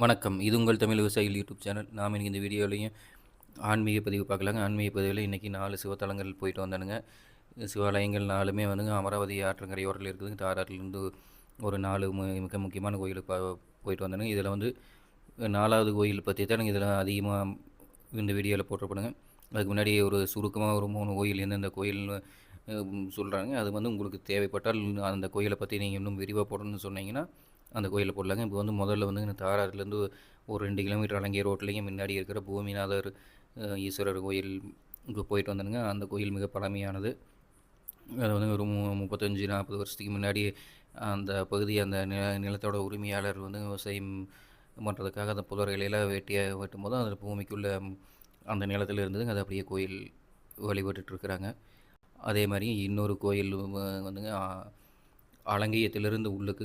வணக்கம். இது உங்கள் தமிழ் விவசாயிகள் யூடியூப் சேனல். நாம் இன்றைக்கி இந்த வீடியோலையும் ஆன்மீக பதிவு பார்க்கலாங்க. ஆன்மீக பதிவில் இன்றைக்கி நாலு சிவத்தலங்கள் போயிட்டு வந்தானுங்க. சிவாலயங்கள் நாலுமே வந்துங்க. அமராவதி ஆற்றங்கரையோரில் இருக்குதுங்க. தாராட்டிலேருந்து ஒரு நாலு மு- மிக முக்கியமான கோயிலுக்கு போயிட்டு வந்தானுங்க. இதில் வந்து நாலாவது கோயில் பற்றி தான் இதில் அதிகமாக இந்த வீடியோவில் போட்டிருப்பானுங்க. அதுக்கு முன்னாடி ஒரு சுருக்கமாக ஒரு மூணு கோயில் எந்தெந்த கோயில்னு சொல்கிறாங்க அது வந்து உங்களுக்கு தேவைப்பட்டால் அந்த கோயிலை பற்றி நீங்கள் இன்னும் விரிவாக போடணும்னு சொன்னீங்கன்னா அந்த கோயிலில் போடலாங்க. இப்போ வந்து முதல்ல வந்து இந்த தாராறுலேருந்து ஒரு ரெண்டு கிலோமீட்டர் அலங்கிய ரோட்லேயும் முன்னாடி இருக்கிற பூமிநாதர் ஈஸ்வரர் கோயிலுக்கு போயிட்டு வந்தனுங்க. அந்த கோயில் மிக பழமையானது. அது வந்து ஒரு மு முப்பத்தஞ்சு நாற்பது வருஷத்துக்கு முன்னாடி அந்த பகுதி அந்த நில நிலத்தோட உரிமையாளர் வந்து விவசாயம் பண்ணுறதுக்காக அந்த புதர்களையெல்லாம் வெட்டிய வெட்டும் போது அதில் பூமிக்குள்ளே அந்த நிலத்தில் இருந்ததுங்க அது அப்படியே கோயில் வழிபட்டுருக்குறாங்க அதே மாதிரி இன்னொரு கோயில் வந்துங்க ஆ- உள்ளுக்கு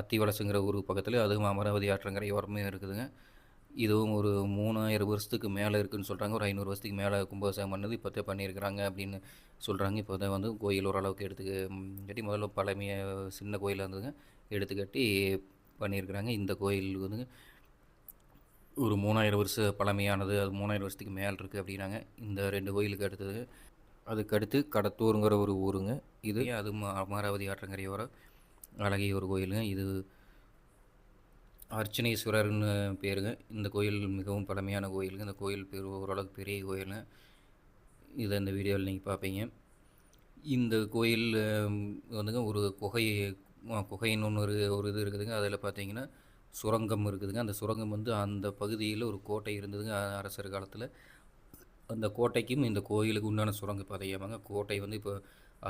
அத்திவலசுங்கிற ஊர் பக்கத்தில் அதுவும் அமராவதி ஆற்றங்கரை ஓரமே இருக்குதுங்க. இதுவும் ஒரு மூணாயிரம் வருஷத்துக்கு மேலே இருக்குன்னு சொல்கிறாங்க ஒரு ஐநூறு வருஷத்துக்கு மேலே கும்பாபிஷேகம் பண்ணது இப்போத்தே பண்ணியிருக்கிறாங்க அப்படின்னு சொல்கிறாங்க இப்போ தான் வந்து கோயில் ஓரளவுக்கு எடுத்து கட்டி முதல்ல பழமைய சின்ன கோயிலாக இருந்ததுங்க. எடுத்து கட்டி பண்ணியிருக்கிறாங்க. இந்த கோயில் வந்துங்க ஒரு மூணாயிரம் வருஷம் பழமையானது. அது மூணாயிரம் வருஷத்துக்கு மேலே இருக்குது அப்படின்னாங்க. இந்த ரெண்டு கோயிலுக்கு அடுத்தது அதுக்கடுத்து கடத்தூருங்கிற ஒரு ஊருங்க. இது அது அமராவதி ஆற்றங்கரையோரம் அழகிய ஒரு கோயிலுங்க. இது அர்ச்சனீஸ்வரர்னு பேருங்க. இந்த கோயில் மிகவும் பழமையான கோயிலுங்க. இந்த கோயில் பேர் ஓரளவுக்கு பெரிய கோயிலுங்க. இதை இந்த வீடியோவில் நீங்கள் பார்ப்பீங்க. இந்த கோயில் வந்துங்க ஒரு குகை குகைன்னு ஒன்று ஒரு ஒரு இது இருக்குதுங்க. அதில் பார்த்தீங்கன்னா சுரங்கம் இருக்குதுங்க. அந்த சுரங்கம் வந்து அந்த பகுதியில் ஒரு கோட்டை இருந்ததுங்க. அரசர் காலத்தில். அந்த கோட்டைக்கும் இந்த கோயிலுக்கு உண்டான சுரங்க பாதையாமாங்க. கோட்டை வந்து இப்போ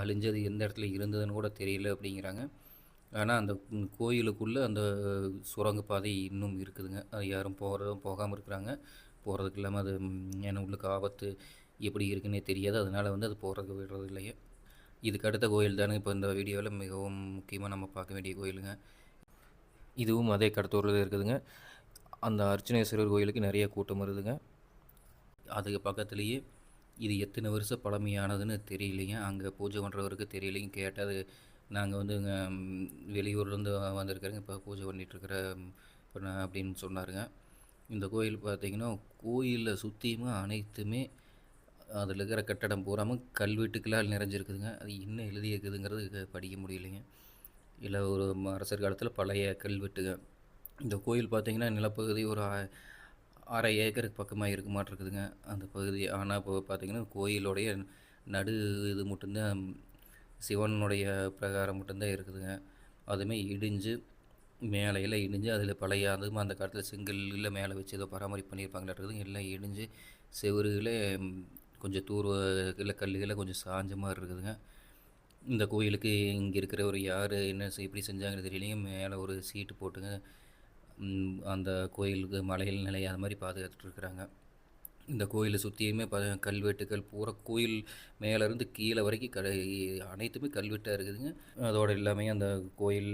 அழிஞ்சது எந்த இடத்துல இருந்ததுன்னு கூட தெரியல அப்படிங்கிறாங்க. ஆனால் அந்த கோயிலுக்குள்ளே அந்த சுரங்க பாதை இன்னும் இருக்குதுங்க. அது யாரும் போகிறதும் போகாமல் இருக்கிறாங்க. போகிறதுக்கு இல்லாமல் அது ம், ஏன்னா உள்ளுக்கு ஆபத்து எப்படி இருக்குன்னே தெரியாது. அதனால் வந்து அது போகிறதுக்கு விடுறது இல்லையே இதுக்கு அடுத்த கோயில் தானே இப்போ இந்த வீடியோவில் மிகவும் முக்கியமாக நம்ம பார்க்க வேண்டிய கோயிலுங்க. இதுவும் அதே கடத்தூரில் இருக்குதுங்க. அந்த அர்ச்சனேஸ்வரர் கோயிலுக்கு நிறைய கூட்டம் வருதுங்க. அதுக்கு பக்கத்துலேயே இது எத்தனை வருஷம் பழமையானதுன்னு தெரியலைங்க. அங்கே பூஜை பண்ணுறவருக்கு தெரியலைங்க. கேட்டால் அது நாங்கள் வந்து வெளியூர்லேருந்து வந்திருக்கிறேங்க. இப்போ பூஜை பண்ணிகிட்ருக்கிற அப்படின்னு சொன்னாருங்க. இந்த கோயில் பார்த்தீங்கன்னா கோயிலில் சுற்றியுமே அனைத்துமே அதில் இருக்கிற கட்டடம் பூராமல் கல்வெட்டுக்களால் நிறைஞ்சிருக்குதுங்க. அது என்ன எழுதியிருக்குதுங்கிறது படிக்க முடியலைங்க. இல்லை ஒரு அரசர் காலத்தில் பழைய கல்வெட்டுங்க இந்த கோயில் பார்த்திங்கன்னா நிலப்பகுதி ஒரு அரை ஏக்கருக்கு பக்கமாக இருக்க மாட்டிருக்குதுங்க. அந்த பகுதி ஆனால் இப்போ பார்த்திங்கன்னா கோயிலுடைய நடு இது மட்டும்தான் சிவனுடைய பிரகாரம் மட்டும்தான் இருக்குதுங்க. அதுவுமே இடிஞ்சு மேலையெல்லாம் இடிஞ்சு அதில் பழைய அதுவும் அந்த காலத்தில் செங்கல்ல மேலே வச்சு ஏதோ பராமரிப்பு பண்ணியிருப்பாங்களா இருக்குது எல்லாம் இடிஞ்சு செவருகளே கொஞ்சம் தூர் இல்லை கல்லுகளை கொஞ்சம் சாஞ்ச மாதிரி இருக்குதுங்க. இந்த கோயிலுக்கு இங்கே இருக்கிற ஒரு யார் என்ன செய்- எப்படி செஞ்சாங்கன்னு தெரியலையும் மேலே ஒரு சீட்டு போட்டுங்க. அந்த கோயிலுக்கு மலையில் நிலை அது மாதிரி பாதுகாத்துட்டு இருக்கிறாங்க. இந்த கோயிலை சுற்றியுமே ப கல்வெட்டுகள் பூரா கோயில் மேலேருந்து கீழே வரைக்கும் க அனைத்துமே கல்வெட்டாக இருக்குதுங்க. அதோடு எல்லாமே அந்த கோயில்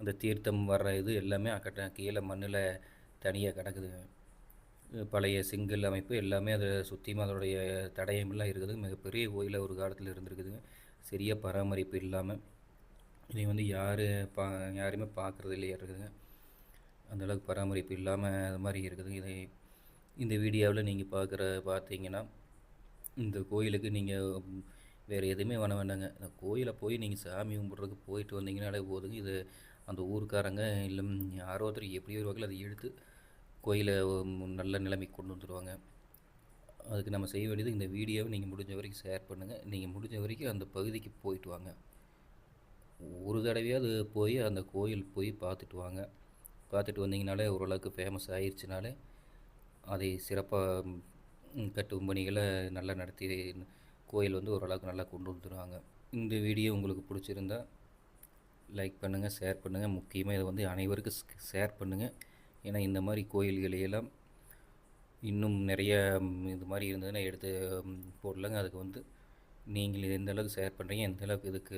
அந்த தீர்த்தம் வர்ற இது எல்லாமே அக்கட்ட கீழே மண்ணில் தனியாக கிடக்குதுங்க. பழைய செங்கல் அமைப்பு எல்லாமே அதை சுற்றியும் அதோடைய தடயமெல்லாம் இருக்குது. மிகப்பெரிய கோயிலாக ஒரு காலத்தில் இருந்திருக்குதுங்க. சரியாக பராமரிப்பு இல்லாமல் இதை வந்து யார் பா யாருமே பார்க்குறது இல்லையா இருக்குதுங்க அந்தளவுக்கு பராமரிப்பு இல்லாமல் அது மாதிரி இருக்குது இதை இந்த வீடியோவில் நீங்கள் பார்க்குற பார்த்தீங்கன்னா இந்த கோயிலுக்கு நீங்கள் வேறு எதுவுமே வர வேண்டாங்க. இந்த கோயிலை போய் நீங்கள் சாமி கும்பிட்றதுக்கு போயிட்டு வந்தீங்கன்னாலே போதுங்க. இது அந்த ஊருக்காரங்க இல்லை யாரோ ஒருத்தர் எப்படியோ ஒரு வகையில் அதை இழுத்து கோயிலை நல்ல நிலைமைக்கு கொண்டு வந்துடுவாங்க அதுக்கு நம்ம செய்ய வேண்டியது இந்த வீடியோவை நீங்கள் முடிஞ்ச வரைக்கும் ஷேர் பண்ணுங்கள் நீங்கள் முடிஞ்ச வரைக்கும் அந்த பகுதிக்கு போயிட்டு வாங்க. ஒரு தடவையாவது போய் அந்த கோயில் போய் பார்த்துட்டு வாங்க. பார்த்துட்டு வந்தீங்கனாலே ஓரளவுக்கு ஃபேமஸ் ஆயிடுச்சுனாலே அதை சிறப்பாக கட்டும் பணிகளை நல்லா நடத்தி கோயில் வந்து ஓரளவுக்கு நல்லா கொண்டு வந்துடுவாங்க இந்த வீடியோ உங்களுக்கு பிடிச்சிருந்தா லைக் பண்ணுங்கள் ஷேர் பண்ணுங்கள் முக்கியமாக இதை வந்து அனைவருக்கும் ஷேர் பண்ணுங்கள் ஏன்னா இந்த மாதிரி கோயில்களையெல்லாம் இன்னும் நிறைய இது மாதிரி இருந்ததுன்னா எடுத்து ம், போடலாங்க. அதுக்கு வந்து நீங்கள் இது எந்த அளவுக்கு ஷேர் பண்ணுறீங்க எந்த அளவுக்கு இதுக்கு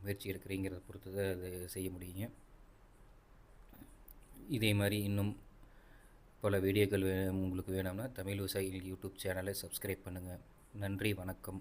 முயற்சி எடுக்கிறீங்கிறத பொறுத்து தான் அது செய்ய முடியுங்க. இதே மாதிரி இன்னும் பல வீடியோக்கள் உங்களுக்கு வேணும்னா தமிழ் விவசாயிகள் யூடியூப் சேனலை சப்ஸ்கிரைப் பண்ணுங்கள் நன்றி வணக்கம்.